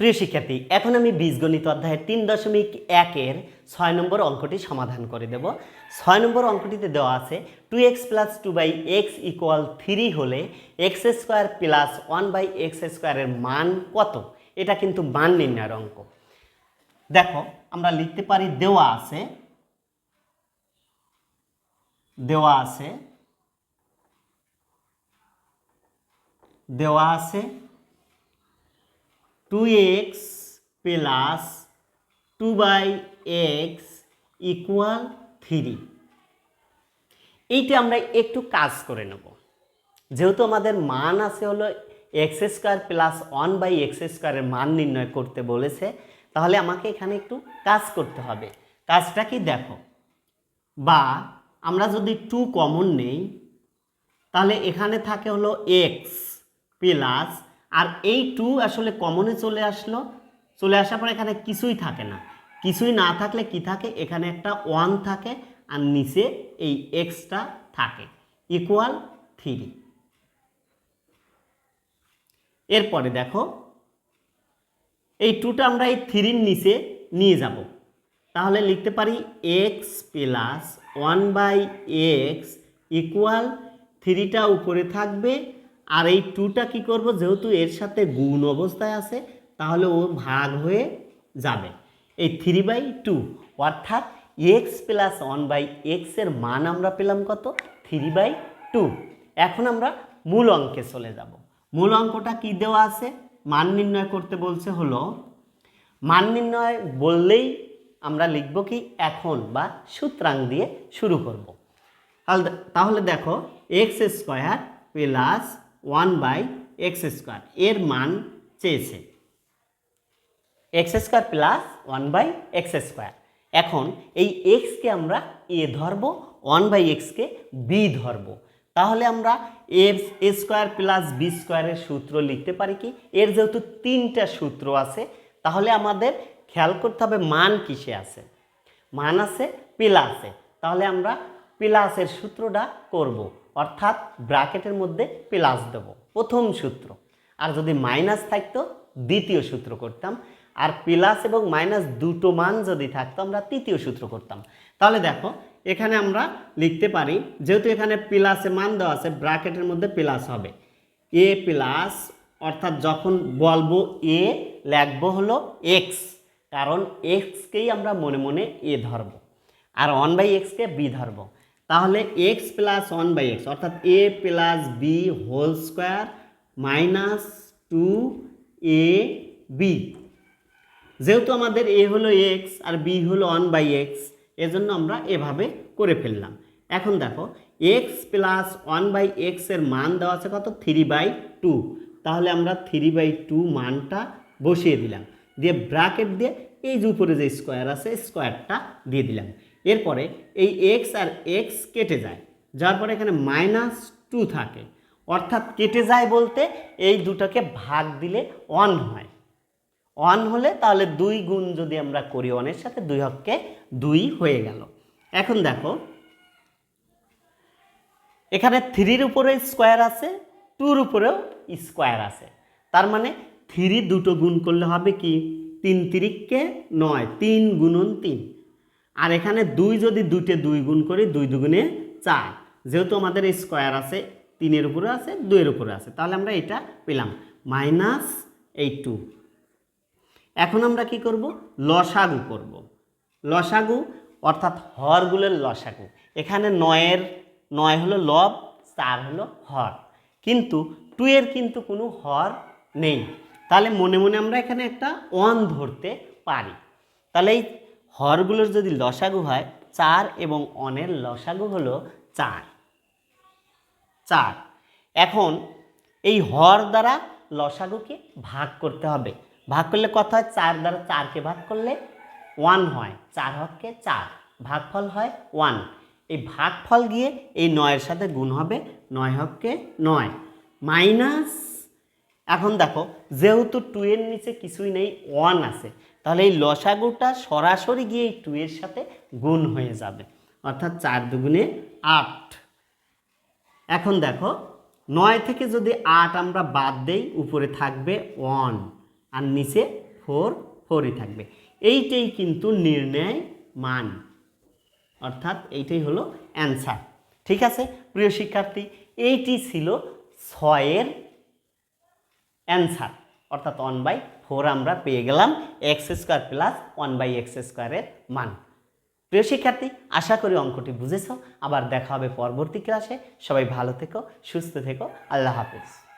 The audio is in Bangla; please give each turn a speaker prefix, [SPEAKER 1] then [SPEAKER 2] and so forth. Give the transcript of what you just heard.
[SPEAKER 1] প্রিয় শিক্ষার্থী, এখন আমি বীজগণিত অধ্যায়ের তিন দশমিক একের ছয় নম্বর অঙ্কটি সমাধান করে দেব। ছয় নম্বর অঙ্কটিতে দেওয়া আছে two x plus two by x equal three হলে x square plus one by x স্কোয়ারের মান কত? এটা কিন্তু মান নির্ণয়ের অঙ্ক। দেখো, আমরা লিখতে পারি দেওয়া আছে দেওয়া আছে দেওয়া আছে two x plus two by x equal three এইটা আমরা একটু কাজ করে নেব। যেহেতু আমাদের মান আছে হলো x square plus one by x স্কোয়ারের মান নির্ণয় করতে বলেছে, তাহলে আমাকে এখানে একটু কাজ করতে হবে। কাজটা কি দেখো, বা আমরা যদি টু কমন নেই, তাহলে এখানে থাকে হলো এক্স প্লাস আর এই টু আসলে কমনে চলে আসলো। চলে আসার পর এখানে কিছুই থাকে না। কিছুই না থাকলে কি থাকে? এখানে একটা ওয়ান থাকে আর নিচে এই এক্সটা থাকে। ইকুয়াল থ্রি এরপরে দেখো, এই টুটা আমরা এই থ্রির নিচে নিয়ে যাব। তাহলে লিখতে পারি x plus one by x equal থ্রিটা উপরে থাকবে। আর এই টুটা কি করব? যেহেতু এর সাথে গুণ অবস্থায় আছে, তাহলে ও ভাগ হয়ে যাবে। এই থ্রি বাই টু অর্থাৎ এক্স প্লাস ওয়ান বাই এক্সের মান আমরা পেলাম কত? থ্রি বাই টু এখন আমরা মূল অঙ্কে চলে যাব। মূল অঙ্কটা কি দেওয়া আছে? মান নির্ণয় করতে বলছে হলো, মান নির্ণয় বললেই আমরা লিখব কি? এখন বা সূত্রাং দিয়ে শুরু করব। তাহলে দেখো x square plus one by x square. এর মান চেয়েছে। X square plus one by x square. এখন এই এক্সকে আমরা এ ধরবো, ওয়ান বাই এক্সকে বি ধরবো। তাহলে আমরা এ স্কোয়ার প্লাস বি স্কোয়ারের সূত্র লিখতে পারি কি? এর যেহেতু তিনটা সূত্র আছে, তাহলে আমাদের খেয়াল করতে হবে মান কিসে আছে। মান আছে, প্লাসে তাহলে আমরা প্লাসের সূত্রটা করব। অর্থাৎ ব্র্যাকেটের মধ্যে প্লাস দেব। প্রথম সূত্র। আর যদি মাইনাস থাকতো, দ্বিতীয় সূত্র করতাম। আর প্লাস এবং মাইনাস দুটো মান যদি থাকতো, আমরা তৃতীয় সূত্র করতাম। তাহলে দেখো, এখানে আমরা লিখতে পারি, যেহেতু এখানে প্লাসে মান দেওয়া আছে, ব্র্যাকেটের মধ্যে প্লাস হবে। এ প্লাস, অর্থাৎ যখন বলব এ, লিখব হলো এক্স। কারণ এক্সকেই আমরা মনে মনে এ ধরবো। আর ওয়ান বাই এক্সকে বি ধরবো। তাহলে x plus one by x অর্থাৎ a plus b whole square minus two a b যেহেতু আমাদের এ হলো এক্স আর বি হলো ওয়ান বাই এক্স এজন্য আমরা এভাবে করে ফেললাম। এখন দেখো এক্স প্লাস ওয়ান বাই এক্সের মান দেওয়া আছে কত? থ্রি বাই টু তাহলে আমরা থ্রি বাই টু মানটা বসিয়ে দিলাম। দিয়ে ব্র্যাকেট দিয়ে এই যে উপরে যে স্কোয়ার আছে স্কোয়ারটা দিয়ে দিলাম। এরপরে এই এক্স আর এক্স কেটে যায়, যার পরে এখানে মাইনাস টু থাকে। অর্থাৎ কেটে যায় বলতে এই দুটোকে ভাগ দিলে ওয়ান হয়। ওয়ান হলে তাহলে দুই গুণ যদি আমরা করি ওয়ানের সাথে, দুই হককে দুই হয়ে গেল। এখন দেখো, এখানে থ্রির উপরে স্কোয়ার আছে টুর উপরেও স্কোয়ার আছে। তার মানে থ্রি দুটো গুণ করলে হবে কি? তিন তিরিককে নয়, তিন গুণন তিন। আর এখানে দুই যদি দুইটে দুই গুণ করি, দুই দুগুণে চার। যেহেতু আমাদের স্কোয়ার আছে, তিনের উপরে আছে, দুইয়ের উপরে আছে। তাহলে আমরা এটা পেলাম। মাইনাস এই টু এখন আমরা কি করব? লসাগু করব। লসাগু, অর্থাৎ হরগুলোর লসাগু। এখানে নয়ের, নয় হলো লব, চার হলো হর। কিন্তু টু এর কিন্তু কোনো হর নেই। তাহলে মনে মনে আমরা এখানে একটা ওয়ান ধরতে পারি। তাহলে এই হরগুলোর যদি লসাগু হয়, চার এবং অনের লসাগু হলো চার। চার। এখন এই হর দ্বারা লসাগুকে ভাগ করতে হবে। ভাগ করলে কত হয়? চার দ্বারা চারকে ভাগ করলে ওয়ান হয়। চার হককে চার। ভাগফল হয় ওয়ান। এই ভাগফল গিয়ে এই নয়ের সাথে গুণ হবে নয় হককে নয়। মাইনাস, এখন দেখো, যেহেতু টু এর নিচে কিছুই নেই ওয়ান আছে। তাহলে এই লসাগুটা সরাসরি গিয়ে এই টু এর সাথে গুণ হয়ে যাবে। অর্থাৎ চার দুগুণে আট। এখন দেখো, নয় থেকে যদি আট আমরা বাদ দেই, উপরে থাকবে ওয়ান আর নিচে ফোর ফোরই থাকবে। এইটাই কিন্তু নির্ণয় মান। অর্থাৎ এইটাই হলো অ্যান্সার ঠিক আছে, প্রিয় শিক্ষার্থী, এইটি ছিল ছয়ের অ্যান্সার অর্থাৎ ওয়ান বাই ফোর আমরা পেয়ে গেলাম x square plus one by x স্কোয়ারের মান। প্রিয় শিক্ষার্থী, আশা করি অঙ্কটি বুঝেছ। আবার দেখা হবে পরবর্তী ক্লাসে। সবাই ভালো থেকো, সুস্থ থেকো। আল্লাহ হাফিজ।